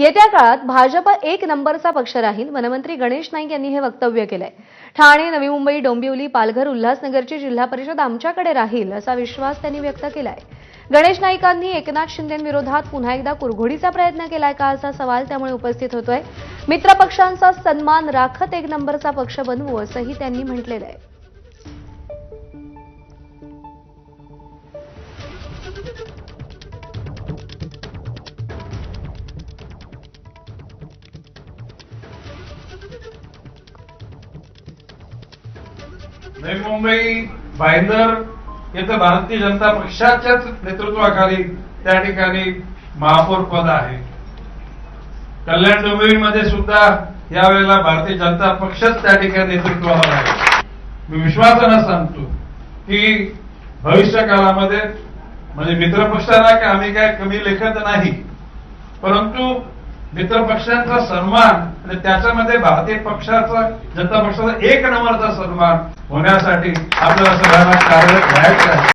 येत्या काळात भाजप एक नंबरचा पक्ष राहील वनमंत्री गणेश नाईक यांनी हे वक्तव्य केलंय. ठाणे नवी मुंबई डोंबिवली पालघर उल्हासनगरची जिल्हा परिषद आमच्याकडे राहील असा विश्वास त्यांनी व्यक्त केलाय. गणेश नाईकांनी एकनाथ शिंदेविरोधात पुन्हा एकदा कुरघोडीचा प्रयत्न केलाय का असा सवाल त्यामुळे उपस्थित होतोय. मित्रपक्षांचा सन्मान राखत एक नंबरचा पक्ष बनवू असंही त्यांनी म्हटलेलं आहे. नवी मुंबई भाईंदर येथे भारतीय जनता पक्षाच्याच नेतृत्वाखाली त्या ठिकाणी महापौर पद आहे. कल्याण डोंबिवलीमध्ये सुद्धा यावेळेला भारतीय जनता पक्षच त्या ठिकाणी नेतृत्वावर आहे. मी विश्वासानं सांगतो की भविष्य काळामध्ये म्हणजे मित्रपक्षाला काय आम्ही काय कमी लेखत नाही परंतु मित्रपक्षांचा सन्मान आणि त्याच्यामध्ये भारतीय पक्षाचा जनता पक्षाचा एक नंबरचा सन्मान होण्यासाठी आपल्याला सगळ्यांना कार्यरत राहायचं आहे.